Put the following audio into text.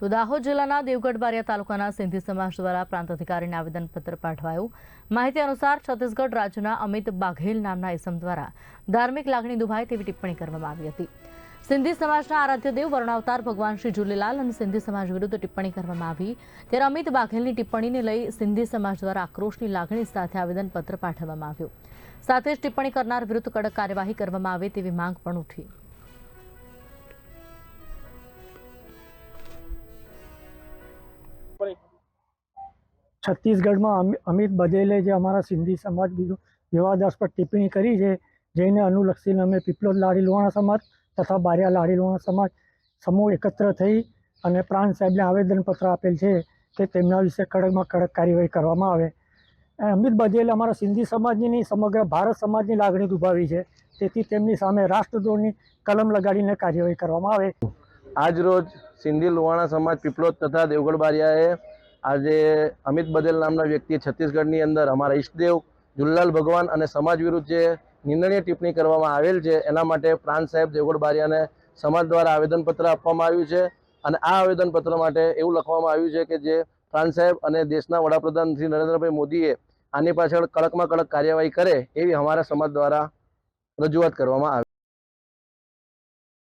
તો દાહોદ જિલ્લાના દેવગઢ બારિયા તાલુકાના સિંધી સમાજ દ્વારા પ્રાંત અધિકારીને આવેદનપત્ર પાઠવાયું. માહિતી અનુસાર છત્તીસગઢ રાજ્યના અમિત બાઘેલ નામના ઇસમ દ્વારા ધાર્મિક લાગણી દુભાય તેવી ટિપ્પણી કરવામાં આવી હતી. સિંધી સમાજના આરાધ્ય દેવ વર્ણાવતાર ભગવાન શ્રી ઝૂલેલાલ અને સિંધી સમાજ વિરુદ્ધ ટિપ્પણી કરવામાં આવી. ત્યારે અમિત બાઘેલની ટિપ્પણીને લઈ સિંધી સમાજ દ્વારા આક્રોશની લાગણી સાથે આવેદનપત્ર પાઠવવામાં આવ્યું. સાથે જ ટિપ્પણી કરનાર વિરુદ્ધ કડક કાર્યવાહી કરવામાં આવે તેવી માંગ પણ ઉઠી. છત્તીસગઢમાં અમિ- અમિત બધેલે જે અમારા સિંધી સમાજ બીજું વિવાદાસ્પદ ટિપ્પણી કરી છે, જેને અનુલક્ષીને અમે પીપલોદ લાડી લુહાણા સમાજ તથા બારિયા લાડી લુહાણા સમાજ સમૂહ એકત્ર થઈ અને પ્રાણ સાહેબને આવેદનપત્ર આપેલ છે કે તેમના વિશે કડકમાં કડક કાર્યવાહી કરવામાં આવે. અમિત બધેલે અમારા સિંધી સમાજની સમગ્ર ભારત સમાજની લાગણી દુભાવી છે. તેથી તેમની સામે રાષ્ટ્રદ્રોહની કલમ લગાડીને કાર્યવાહી કરવામાં આવે. આજ રોજ સિંધી લુવાણા સમાજ પીપલોદ તથા દેવગઢ બારિયાએ આજે અમિત બદેલ નામના વ્યક્તિએ છત્તીસગઢની અંદર અમારા ઈષ્ટદેવ, જુલ્લાલ ભગવાન અને સમાજ વિરુદ્ધ જે નિંદણીય ટિપ્પણી કરવામાં આવેલ છે, એના માટે પ્રાંત સાહેબ દેવગઢ બારિયાને સમાજ દ્વારા આવેદનપત્ર આપવામાં આવ્યું છે અને આ આવેદનપત્ર માટે એવું લખવામાં આવ્યું છે કે જે પ્રાંત સાહેબ અને દેશના વડાપ્રધાન શ્રી નરેન્દ્રભાઈ મોદીએ આની પાછળ કડકમાં કડક કાર્યવાહી કરે એવી અમારા સમાજ દ્વારા રજૂઆત કરવામાં આવી